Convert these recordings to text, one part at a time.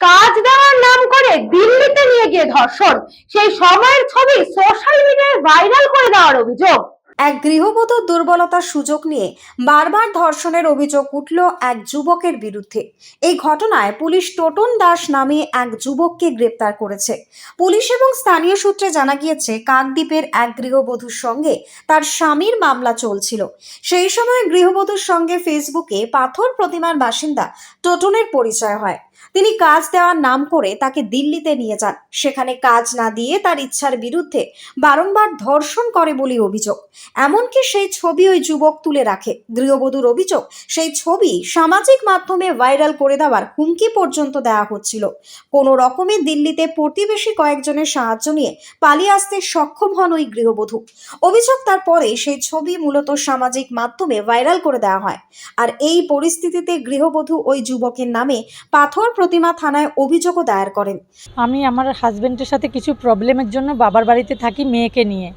কাজ দেওয়ার নাম করে দিল্লিতে নিয়ে গিয়ে ধর্ষণ। সেই সময়ের ছবি সোশ্যাল মিডিয়ায় ভাইরাল করে দেওয়ার অভিযোগ। এক গৃহবধূর দুর্বলতার সুযোগ নিয়ে বারবার ধর্ষণের অভিযোগ উঠল এক যুবকের বিরুদ্ধে। এই ঘটনায় পুলিশ টোটন দাস নামে এক যুবককে গ্রেপ্তার করেছে। পুলিশ এবং স্থানীয় সূত্রে জানা গিয়েছে, কাকদ্বীপের এক গৃহবধূর সঙ্গে তার স্বামীর মামলা চলছিল। সেই সময় গৃহবধূর সঙ্গে ফেসবুকে পাথর প্রতিমার বাসিন্দা টোটনের পরিচয় হয়। তিনি কাজ দেওয়ার নাম করে তাকে দিল্লিতে নিয়ে যান। সেখানে কাজ না দিয়ে তার ইচ্ছার বিরুদ্ধে বারংবার ধর্ষণ করে বলে অভিযোগ। এমনকি সেই ছবি ওই যুবক তুলে রাখে। গৃহবধূর অভিযোগ, সেই ছবি সামাজিক মাধ্যমে ভাইরাল করে দেওয়ার হুমকি পর্যন্ত দেওয়া হচ্ছিল। কোনো রকমে দিল্লিতে প্রতিবেশী কয়েকজনের সাহায্য নিয়ে পালিয়ে আসতে সক্ষম হন ওই গৃহবধূ। অভিযোগ তারপরে সেই ছবি মূলত সামাজিক মাধ্যমে ভাইরাল করে দেওয়া হয়। আর এই পরিস্থিতিতে গৃহবধূ ওই যুবকের নামে পাথর প্রতিমা থানায় অভিযোগও দায়ের করেন। আমি আমার হাজব্যান্ডের সাথে কিছু প্রবলেমের জন্য বাবার বাড়িতে থাকি মেয়েকে নিয়ে।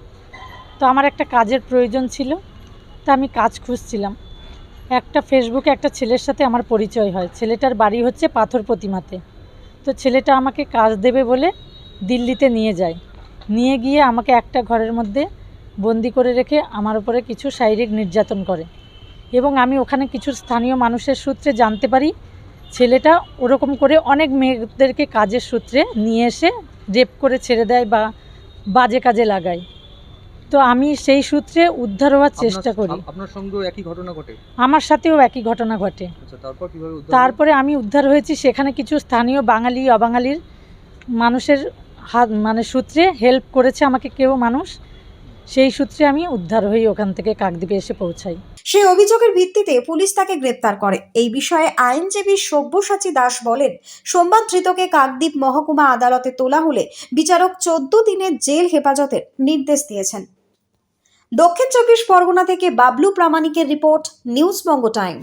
তো আমার একটা কাজের প্রয়োজন ছিল, তা আমি কাজ খুঁজছিলাম। একটা ফেসবুকে একটা ছেলের সাথে আমার পরিচয় হয়। ছেলেটার বাড়ি হচ্ছে পাথর প্রতিমাতে। তো ছেলেটা আমাকে কাজ দেবে বলে দিল্লিতে নিয়ে যায়। নিয়ে গিয়ে আমাকে একটা ঘরের মধ্যে বন্দি করে রেখে আমার উপরে কিছু শারীরিক নির্যাতন করে। এবং আমি ওখানে কিছু স্থানীয় মানুষের সূত্রে জানতে পারি ছেলেটা ওরকম করে অনেক মেয়েদেরকে কাজের সূত্রে নিয়ে এসে রেপ করে ছেড়ে দেয় বা বাজে কাজে লাগায়। তো আমি সেই সূত্রে উদ্ধার হওয়ার চেষ্টা করি। আপনার সঙ্গেও একই ঘটনা ঘটে? আমার সাথেও একই ঘটনা ঘটে। আচ্ছা তারপর কীভাবে তারপরে আমি উদ্ধার হয়েছি সেখানে কিছু স্থানীয় বাঙালি অবাঙালির মানুষের হাত মানে সূত্রে হেল্প করেছে আমাকে কেউ মানুষ। সেই সূত্রে আমি উদ্ধার হয়ে ওখান থেকে কাকদ্বীপে এসে পৌঁছাই। সেই অভিযোগের ভিত্তিতে পুলিশ তাকে গ্রেপ্তার করে। এই বিষয়ে আইনজীবী সব্যসাচী দাস বলেন, সোমবার ধৃতকে কাকদ্বীপ মহকুমা আদালতে তোলা হলে বিচারক চোদ্দ দিনের জেল হেফাজতের নির্দেশ দিয়েছেন। দক্ষিণ চব্বিশ পরগনা থেকে বাবলু প্রামাণিকের রিপোর্ট নিউজ বঙ্গ টাইম।